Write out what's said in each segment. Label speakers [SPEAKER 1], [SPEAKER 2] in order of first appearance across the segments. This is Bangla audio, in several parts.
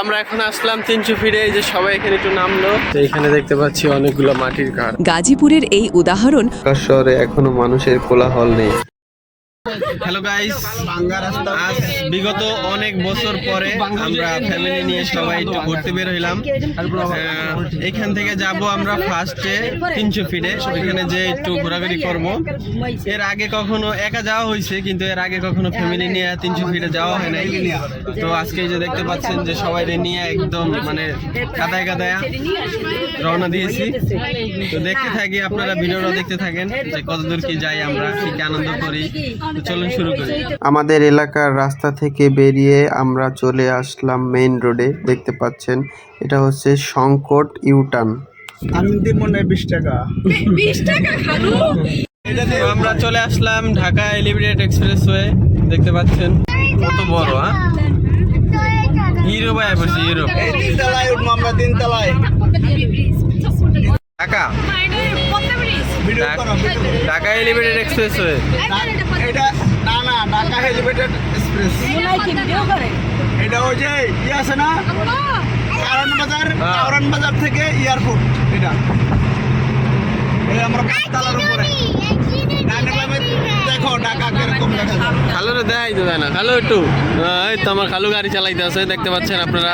[SPEAKER 1] আমরা এখন আসলাম তিনশো ফিরে এই যে সবাই এখানে একটু নামলো। তো এখানে দেখতে পাচ্ছি অনেকগুলো মাটির ঘাট।
[SPEAKER 2] গাজীপুরের এই উদাহরণ
[SPEAKER 1] শহরে এখনও মানুষের কোলাহল নেই। হ্যালো গাইস আজ বিগত অনেক বছর পরে আমরা ফ্যামিলি নিয়ে সবাই একটু ঘুরতে বের হইলাম। এখান থেকে যাব আমরা ফার্স্টে তিনশো ফিটে এখানে যে একটু ঘোরাঘুরি করব। এর আগে কখনো একা যাওয়া হয়েছে, কিন্তু এর আগে কখনো ফ্যামিলি নিয়ে তিনশো ফিটে যাওয়া হয় নাই। তো আজকে যে দেখতে পাচ্ছেন যে সবাই নিয়ে একদম মানে কাদায় কাদায় রওনা দিয়েছি। তো দেখতে থাকি, আপনারা ভিডিওটা দেখতে থাকেন যে কতদূর কি যাই আমরা কি আনন্দ করি। আমাদের এলাকার রাস্তা থেকে বেরিয়ে আমরা চলে আসলাম মেইন রোডে দেখতে পাচ্ছেন। এটা হচ্ছে সংকট
[SPEAKER 3] আমি দিব মনে হয় বিশ টাকা।
[SPEAKER 1] তো আমরা চলে আসলাম ঢাকা এলিভেটেড এক্সপ্রেসওয়ে দেখতে পাচ্ছেন। কত বড় হ্যাঁ? ইউরোপ আয় ইউরোপ।
[SPEAKER 3] এই তিন তলায় উঠবো আমরা তিন তলায়
[SPEAKER 1] ঢাকা
[SPEAKER 3] ভিডিও করো ভিডিও করো।
[SPEAKER 1] ঢাকা এলিভেটেড এক্সপ্রেসওয়ে
[SPEAKER 3] এটা না না ঢাকা হেলিপ্যাড এক্সপ্রেস এটা ওই যে ই আছে না? কারণ বাজার
[SPEAKER 1] হ্যাঁ।
[SPEAKER 3] কারণ বাজার থেকে এয়ারপোর্ট এটা। এই আমরা পাঁচতলার উপরে।
[SPEAKER 1] দেখাই তো না খালু একটু। এই তো আমার খালু গাড়ি চালাইতে আছে দেখতে পাচ্ছেন আপনারা।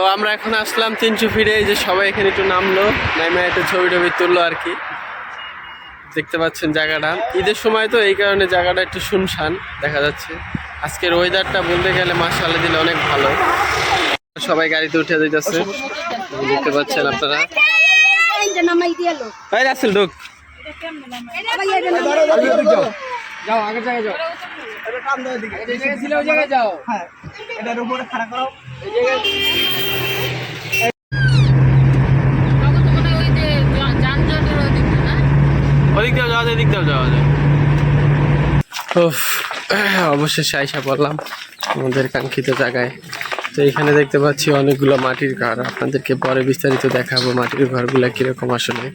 [SPEAKER 1] তো আমরা এখন আসলাম তিনশো ফিরে এই যে সবাই এখানে একটু নামলো। নামে একটু ছবি টবি তুললো আর কি। দেখতে পাচ্ছেন জায়গাটা। ঈদের সময় তো এই কারণে জায়গাটা একটু শুনশান দেখা যাচ্ছে। আজকের ওয়েদারটা বলতে গেলে মাসালে দিলে অনেক ভালো। সবাই গাড়িতে উঠে দিতেছে দেখতে পাচ্ছেন আপনারা। এই রাসেল ঢুক।
[SPEAKER 3] এটা কাম দাও এদিকে হ্যাঁ। এটার উপরে খাড়া করো।
[SPEAKER 1] ওদিক দিয়েও যাওয়া যায় এদিক দিয়েও যাওয়া যায় উফ, অবশেষে আইসা পড়লাম আমাদের কাঙ্ক্ষিত জায়গায়। তো এখানে দেখতে পাচ্ছি অনেকগুলো মাটির ঘর। আপনাদেরকে পরে বিস্তারিত দেখাবো মাটির ঘরগুলো কীরকম আসলে।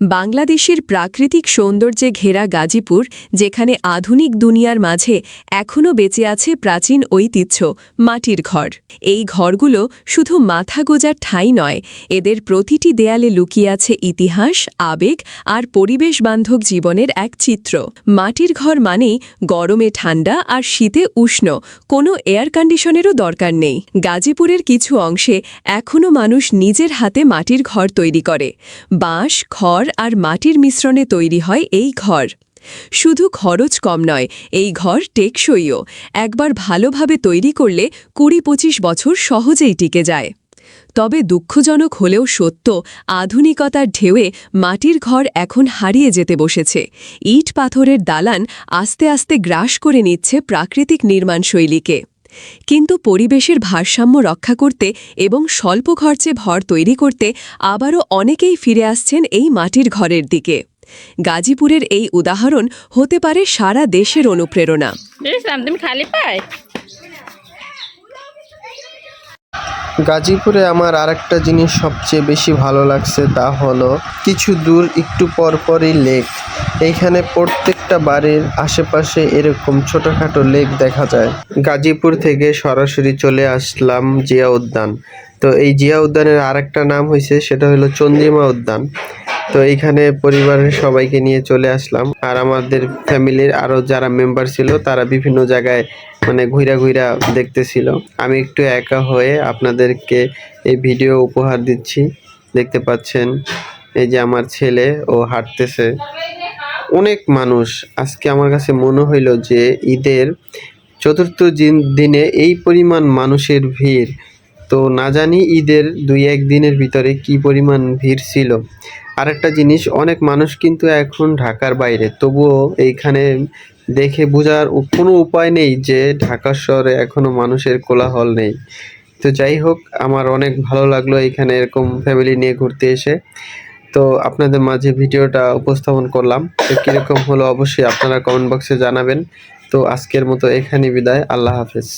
[SPEAKER 2] বাংলাদেশের প্রাকৃতিক সৌন্দর্যে ঘেরা গাজীপুর, যেখানে আধুনিক দুনিয়ার মাঝে এখনও বেঁচে আছে প্রাচীন ঐতিহ্য, মাটির ঘর। এই ঘরগুলো শুধু মাথা গোজার ঠাঁই নয়, এদের প্রতিটি দেয়ালে লুকিয়ে আছে ইতিহাস, আবেগ আর পরিবেশ বান্ধব জীবনের এক চিত্র। মাটির ঘর মানেই গরমে ঠান্ডা আর শীতে উষ্ণ, কোনো এয়ার কন্ডিশনেরও দরকার নেই। গাজীপুরের কিছু অংশে এখনও মানুষ নিজের হাতে মাটির ঘর তৈরি করে। বাঁশ, খড় আর মাটির মিশ্রণে তৈরি হয় এই ঘর। শুধু খরচ কম নয়, এই ঘর টেকসইও। একবার ভালোভাবে তৈরি করলে কুড়ি পঁচিশ বছর সহজেই টিকে যায়। তবে দুঃখজনক হলেও সত্য, আধুনিকতার ঢেউয়ে মাটির ঘর এখন হারিয়ে যেতে বসেছে। ইট পাথরের দালান আস্তে আস্তে গ্রাস করে নিচ্ছে প্রাকৃতিক নির্মাণশৈলীকে। কিন্তু পরিবেশের ভারসাম্য রক্ষা করতে এবং স্বল্প খরচে ভর তৈরি করতে আবারও অনেকেই ফিরে আসছেন এই মাটির ঘরের দিকে। গাজীপুরের এই উদাহরণ হতে পারে সারা দেশের অনুপ্রেরণা।
[SPEAKER 4] খালি পাই
[SPEAKER 1] গাজীপুরে আমার আরেকটা জিনিস সবচেয়ে বেশি ভালো লাগছে তা হলো কিছু দূর একটু পরপরই লেক। এইখানে প্রত্যেকটা বাড়ির আশেপাশে এরকম ছোটোখাটো লেক দেখা যায়। গাজীপুর থেকে সরাসরি চলে আসলাম জিয়া উদ্যান। তো এই জিয়া উদ্যানের আরেকটা নাম হয়েছে সেটা হলো চন্দ্রিমা উদ্যান। তো এইখানে পরিবারের সবাইকে নিয়ে চলে আসলাম। আর আমাদের ফ্যামিলির আরও যারা মেম্বার ছিল, তারা বিভিন্ন জায়গায় মানে ঘুরা ঘুরা দেখতেছিল। আমি একটু একা হয়ে আপনাদেরকে এই ভিডিও উপহার দিচ্ছি। দেখতে পাচ্ছেন, এই যে আমার ছেলে, ও হাঁটতেছে। অনেক মানুষ। আজকে আমার কাছে মনে হইল যে ঈদের চতুর্থ দিন- দিনে এই পরিমাণ মানুষের ভিড় তো না জানি ঈদের দুই এক দিনের ভিতরে কি পরিমাণ ভিড় ছিল। আরেকটা জিনিস, অনেক মানুষ কিন্তু এখন ঢাকার বাইরে, তবুও এইখানে দেখে বোঝার কোনো উপায় নেই যে ঢাকা শহরে এখনও মানুষের কোলাহল নেই। তো যাই হোক, আমার অনেক ভালো লাগল এখানে এরকম ফ্যামিলি নিয়ে ঘুরতে এসে। তো আপনাদের মাঝে ভিডিওটা উপস্থাপন করলাম। তো কীরকম হলো অবশ্যই আপনারা কমেন্ট বক্সে জানাবেন। তো আজকের মতো এখানে বিদায়, আল্লাহ হাফেজ।